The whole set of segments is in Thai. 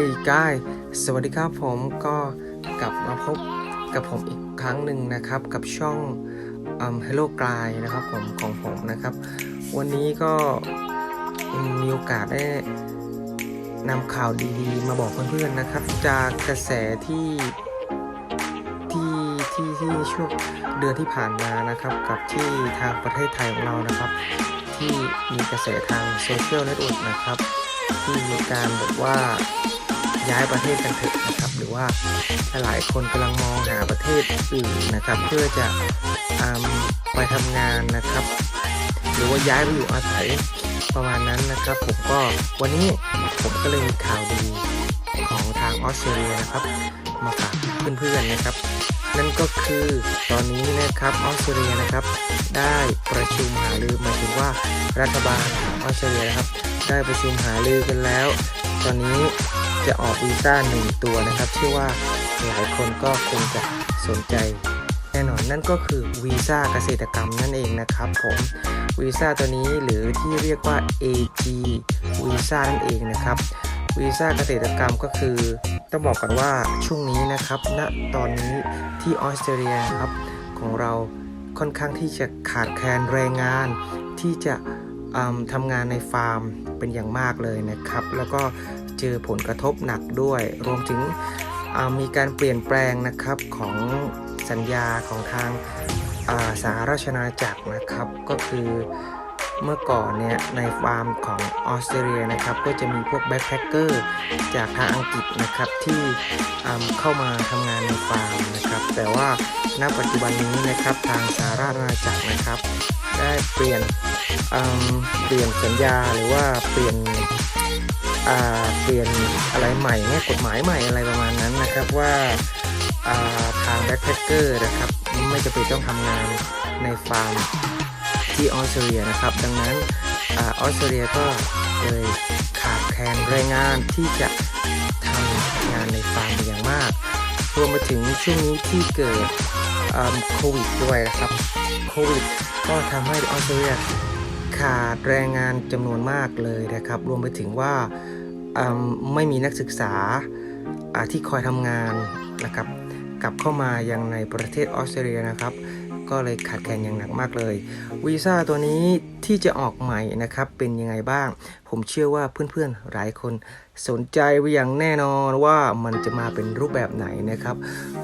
hey guys สวัสดีครับผมก็กลับมาพบกับผมอีกครั้งหนึ่งนะครับกับช่อง Hello g l y นะครับผมของผมนะครับ วันนี้ก็มีโอกาสได้นำข่าวดีๆ มาบอกเพื่อนๆนะครับ จากกระแสที่ที่ที่ที่ช่วงเดือนที่ผ่านมานะครับ กับที่ทางประเทศไทยของเรานะครับ ที่มีกระแสทางโซเชียลเน็ตเวิร์กนะครับ ที่มีการแบบว่า ย้ายประเทศกันเถอะนะครับหรือว่าหลายคนกำลังมองหาประเทศอื่นนะครับ เพื่อจะอไปทำงานนะครับ หรือว่าย้ายไปอยู่อาศัยประมาณนั้นนะครับ ผมก็วันนี้ผมก็เลยมีข่าวดีของทางออสเตรเลียนะครับ มาฝากเพื่อนๆนะครับ นั่นก็คือตอนนี้นะครับออสเตรเลียนะครับ ได้ประชุมหารือหมายถึงว่ารัฐบาลออสเตรเลียนะครับ ได้ประชุมหารือกันแล้ว ตอนนี้ จะออกวีซ่าหนึ่งตัวนะครับเชื่อว่าหลายคนก็คงจะสนใจแน่นอนนั่นก็คือวีซ่าเกษตรกรรมนั่นเองนะครับผมวีซ่าตัวนี้หรือที่เรียกว่า AG วีซ่านั่นเองนะครับวีซ่าเกษตรกรรมก็คือ ต้องบอกก่อนว่าช่วงนี้นะครับณตอนนี้ที่ออสเตรเลียครับของเราค่อนข้างที่จะขาดแคลนแรงงานที่จะทำงานในฟาร์มเป็นอย่างมากเลยนะครับ แล้วก็ เจอผลกระทบหนักด้วย รวมถึงมีการเปลี่ยนแปลงนะครับของสัญญาของทางาสหราชอาจักรนะครับ ก็คือเมื่อก่อนเนี่ยในฟาร์มของออสเตรเลียนะครับ ก็จะมีพวกแบ็คแพคเกอร์จากทางอังกฤษนะครับที่เข้ามาทำงานในฟาร์มนะครับ แต่ว่าณปัจจุบันนี้นะครับทางสหราชอาณาจักรนะครับ ได้เปลี่ยนเปลี่ยนสัญญาหรือว่าเปลี่ยน เปลี่ยนอะไรใหม่เนี่ยกฎหมายใหม่อะไรประมาณนั้นนะครับว่าทางแบ็คแพคเกอร์นะครับไม่จะเป็นต้องทำงานในฟาร์มที่ออสเตรเลียนะครับ ดังนั้นออสเตรเลียก็เลยขาดแคลนแรงงานที่จะทำงานในฟาร์มอย่างมากรวมไปถึงช่วงนี้ที่เกิดโควิดด้วยนะครับโควิดก็ทำให้ออสเตรเลียขาดแรงงานจำนวนมากเลยนะครับ รวมไปถึงว่า ไม่มีนักศึกษาที่คอยทำงานนะครับกลับเข้ามายังในประเทศออสเตรเลียนะครับ ก็เลยขาดแคลนอย่างหนักมากเลยวีซ่าตัวนี้ที่จะออกใหม่นะครับเป็นยังไงบ้าง ผมเชื่อว่าเพื่อนๆหลายคนสนใจไปอย่างแน่นอนว่ามันจะมาเป็นรูปแบบไหนนะครับ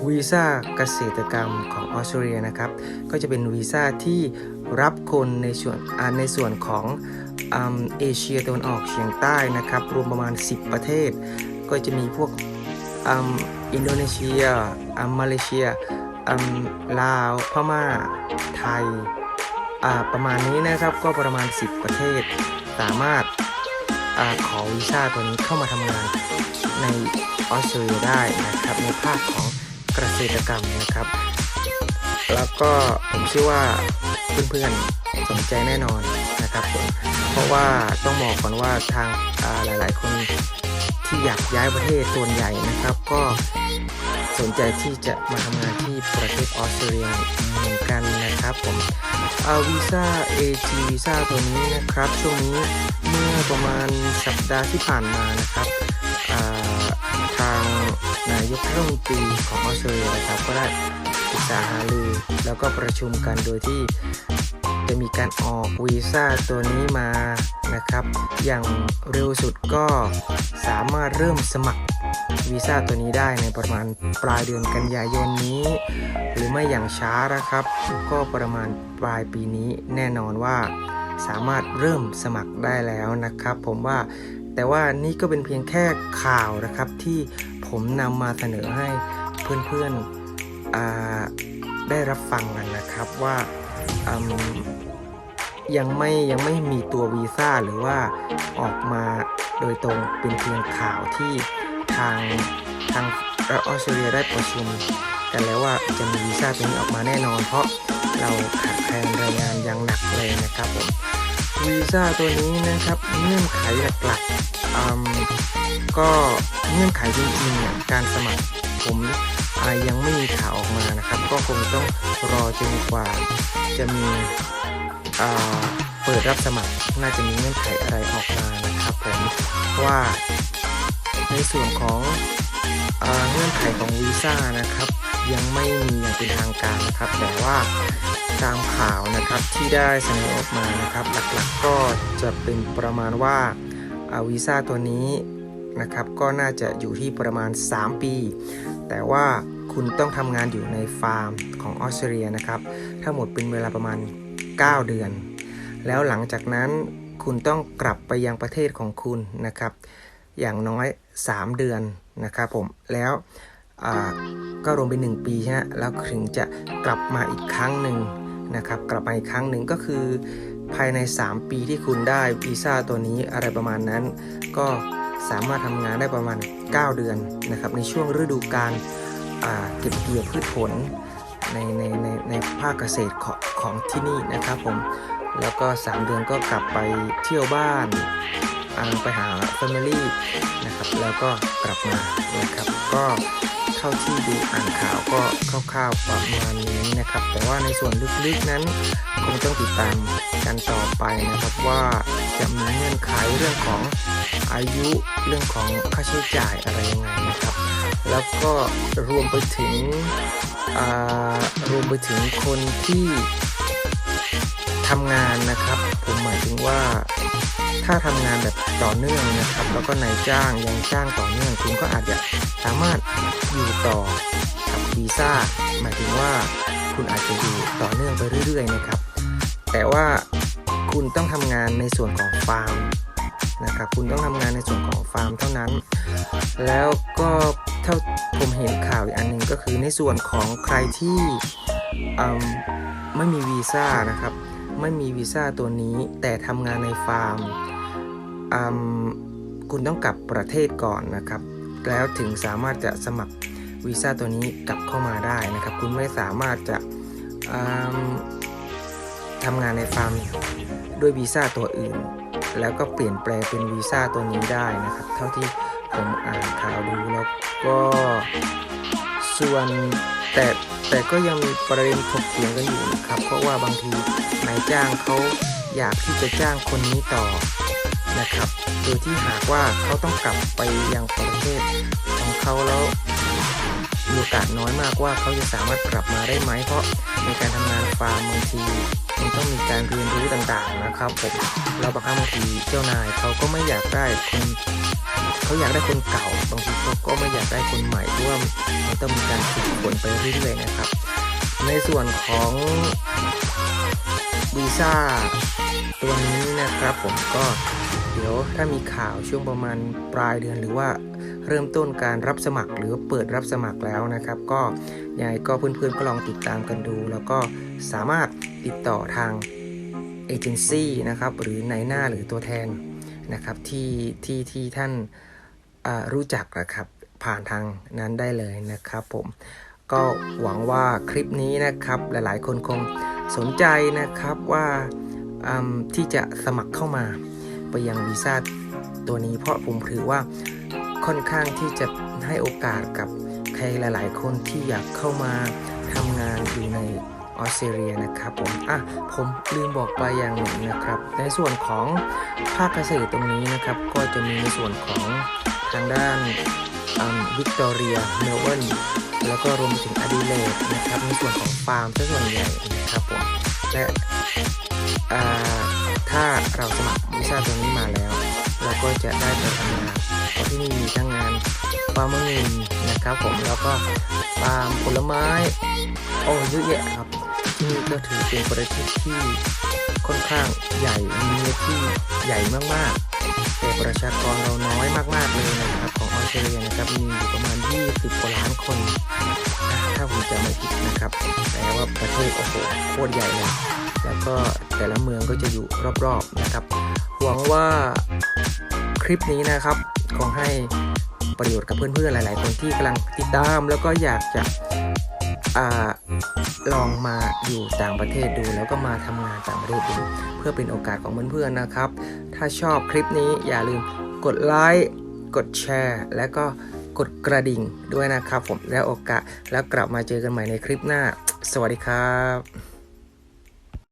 วีซ่าเกษตรกรรมของออสเตรเลียนะครับ ก็จะเป็นวีซ่าที่รับคนในส่วนในส่วนของ เอเชียตะวันออกเฉียงใต้นะครับ รวมประมาณ 10 ประเทศ ก็จะมีพวกอินโดนีเซียอืมาเลเซียลาว พม่า ไทย ประมาณนี้นะครับ ก็ประมาณ 10 ประเทศ สามารถอขอวีซ่าตัวนี้เข้ามาทำงานในออสเตรเลียได้นะครับ ในภาคของเกษตรกรรมนะครับ แล้วก็ผมเชื่อว่าเพื่อนๆสนใจแน่นอนนะครับผม เพราะว่าต้องบอกก่อนว่าทางหลาย ๆ คนที่อยากย้ายประเทศส่วนใหญ่นะครับ ก็สนใจที่จะมาทำงานที่ประเทศออสเตรเลียเหมือนกันนะครับผมเอาวีซ่า AG วีซ่าตัวนี้นะครับช่วงนี้เมื่อประมาณสัปดาห์ที่ผ่านมานะครับทางนายกรัฐมนตรีของออสเตรเลียนะครับก็ได้ปรึกษาหารือแล้วก็ประชุมกันโดยที่ จะมีการออกวีซ่าตัวนี้มานะครับ อย่างเร็วสุดก็สามารถเริ่มสมัครวีซ่าตัวนี้ได้ในประมาณปลายเดือนกันยายนนี้ หรือไม่อย่างช้านะครับ ก็ประมาณปลายปีนี้แน่นอนว่า สามารถเริ่มสมัครได้แล้วนะครับ ผมว่าแต่ว่านี่ก็เป็นเพียงแค่ข่าวนะครับที่ผมนำมาเสนอให้เพื่อนๆได้รับฟังกันนะครับว่า ยังไม่ยังไม่มีตัววีซ่าหรือว่าออกมาโดยตรงเป็นเพียงข่าวที่ทางทางออสเตรเลียได้ประชุมกันแล้วว่าจะมีวีซ่าตัวนี้ออกมาแน่นอน เพราะเราขาดแคลนแรงงานอย่างหนักเลยนะครับผมวีซ่าตัวนี้นะครับเงื่อนไขหลักๆก็เงื่อนไขจริงๆเนี่ยการสมัครผมยังไม่มีข่าวออกมานะครับ ก็คงต้องรอจนกว่า จะมีเปิดรับสมัครน่าจะมีเงื่อนไขอะไรออกมานะครับผมเพราะว่าในส่วนของเงื่อนไขของวีซ่านะครับ ยังไม่มีอย่างเป็นทางการนะครับ แต่ว่าตามข่าวนะครับที่ได้เสนอออกมานะครับ หลักๆก็จะเป็นประมาณว่าอ่าวีซ่าตัวนี้นะครับก็น่าจะอยู่ที่ประมาณ 3 ปี แต่ว่าคุณต้องทำงานอยู่ในฟาร์มของออสเตรเลียนะครับ ทั้งหมดเป็นเวลาประมาณ 9 เดือน แล้วหลังจากนั้นคุณต้องกลับไปยังประเทศของคุณนะครับ อย่างน้อย 3 เดือนนะครับผม แล้วก็รวมเป็น 1 ปีใช่ไหมแล้วถึงจะกลับมาอีกครั้งหนึ่งนะครับ กลับมาอีกครั้งหนึ่งก็คือภายใน 3 ปีที่คุณได้วีซ่าตัวนี้อะไรประมาณนั้น ก็สามารถทำงานได้ประมาณ 9 เดือนนะครับในช่วงฤดูการาเก็บเกี่ยวพืชผลในในในในภาคเกษตรของของที่นี่นะครับผมแล้วก็ 3 เดือนก็กลับไปเที่ยวบ้านอ่าไปหาแฟมิลี่นะครับแล้วก็กลับมานะครับก็ ท่าที่ดูอ่านข่าวก็คร่าวๆประมาณนี้นะครับ แต่ว่าในส่วนลึกๆนั้นคงต้องติดตามกันต่อไปนะครับว่าจะมีเงื่อนไขเรื่องของอายุเรื่องของค่าใช้จ่ายอะไรยังไงนะครับ แล้วก็รวมไปถึงรวมไปถึงคนที่ทำงานนะครับ ผมหมายถึงว่า ถ้าทำงานแบบต่อเนื่องนะครับ แล้วก็นายจ้างยังจ้างต่อเนื่องคุณก็อาจจะสามารถอยู่ต่อกับวีซ่าหมายถึงว่าคุณอาจจะอยู่ต่อเนื่องไปเรื่อย ๆ นะครับ แต่ว่าคุณต้องทำงานในส่วนของฟาร์มนะครับคุณต้องทำงานในส่วนของฟาร์มเท่านั้น แล้วก็เท่าผมเห็นข่าวอีกอันหนึ่งก็คือในส่วนของใครที่ไม่มีวีซ่านะครับ ไม่มีวีซ่าตัวนี้แต่ทำงานในฟาร์ม คุณต้องกลับประเทศก่อนนะครับ แล้วถึงสามารถจะสมัครวีซ่าตัวนี้กลับเข้ามาได้นะครับ คุณไม่สามารถจะทำงานในฟาร์มด้วยวีซ่าตัวอื่น แล้วก็เปลี่ยนแปลงเป็นวีซ่าตัวนี้ได้นะครับ เท่าที่ผมอ่านข่าวดูแล้วก็ส่วนแต่แต่ก็ยังมีประเด็นถกเถียงกันอยู่นะครับ เพราะว่าบางทีนายจ้างเขาอยากที่จะจ้างคนนี้ต่อ นะครับโดยที่หากว่าเขาต้องกลับไปยังประเทศของเขาแล้วมีโอกาสน้อยมากว่าเขาจะสามารถกลับมาได้ไหม เพราะในการทำงานฟาร์มบางทีมันต้องมีการเรียนรู้ต่างๆนะครับผมเราบางครั้งบางทีเจ้านายเขาก็ไม่อยากได้คนเขาอยากได้คนเก่าบางทีเขาก็ไม่อยากได้คนใหม่เพราะว่ามันต้องมีการฝึกฝนไปเรื่อยๆนะครับ ในส่วนของวีซ่าตัวนี้นะครับผมก็ เดี๋ยวถ้ามีข่าวช่วงประมาณปลายเดือนหรือว่าเริ่มต้นการรับสมัครหรือเปิดรับสมัครแล้วนะครับ ก็ยังไงก็เพื่อนๆก็ลองติดตามกันดู แล้วก็สามารถติดต่อทางเอเจนซี่นะครับหรือในหน้าหรือตัวแทนนะครับที่ที่ที่ท่านรู้จักนะครับผ่านทางนั้นได้เลยนะครับผมก็หวังว่าคลิปนี้นะครับหลายๆ คนคงสนใจนะครับว่าที่จะสมัครเข้ามา ยังวีซ่าตัวนี้ เพราะผมถือว่าค่อนข้างที่จะให้โอกาสกับใครหลายๆ คนที่อยากเข้ามาทำงานอยู่ในออสเตรเลียนะครับผม อะ ผมลืมบอกไปอย่างหนึ่งนะครับ ในส่วนของภาคเกษตรตรงนี้นะครับ ก็จะมีในส่วนของทางด้านวิกตอเรีย เมลเบิร์น แล้วก็รวมไปถึงอดิเลดนะครับ ในส่วนของฟาร์มซะส่วนใหญ่นะครับผม และอ่า ถ้าเราสมัครวีซ่าตัวนี้มาแล้ว เราก็จะได้ไปทำงานเพราะที่นี่มีทั้งงานฟาร์มเงินนะครับผมแล้วก็ฟาร์มผลไม้โอ้เยอะแยะครับที่นี่ก็ถือเป็นประเทศที่ค่อนข้างใหญ่มีเนื้อที่ใหญ่มากๆ แต่ประชากรเราน้อยมากๆเลยนะครับของออสเตรเลียนะครับมีอยู่ประมาณ 20กว่าล้านคน ถ้าผมจำไม่ผิดนะครับแต่ว่าประเทศโอ้โหโคตรใหญ่เลยแล้วก็แต่ละเมืองก็จะอยู่รอบๆนะครับ หวังว่าคลิปนี้นะครับคงให้ประโยชน์กับเพื่อนๆหลาย ๆ คนที่กำลังติดตาม แล้วก็อยากจะ อาลองมาอยู่ต่างประเทศดู แล้วก็มาทำงานต่างประเทศดู เพื่อเป็นโอกาสของเพื่อนๆนะครับ ถ้าชอบคลิปนี้อย่าลืมกดไลค์กดแชร์ และก็กดกระดิ่งด้วยนะครับผมแล้วโอกาสแล้วกลับมาเจอกันใหม่ในคลิปหน้า สวัสดีครับ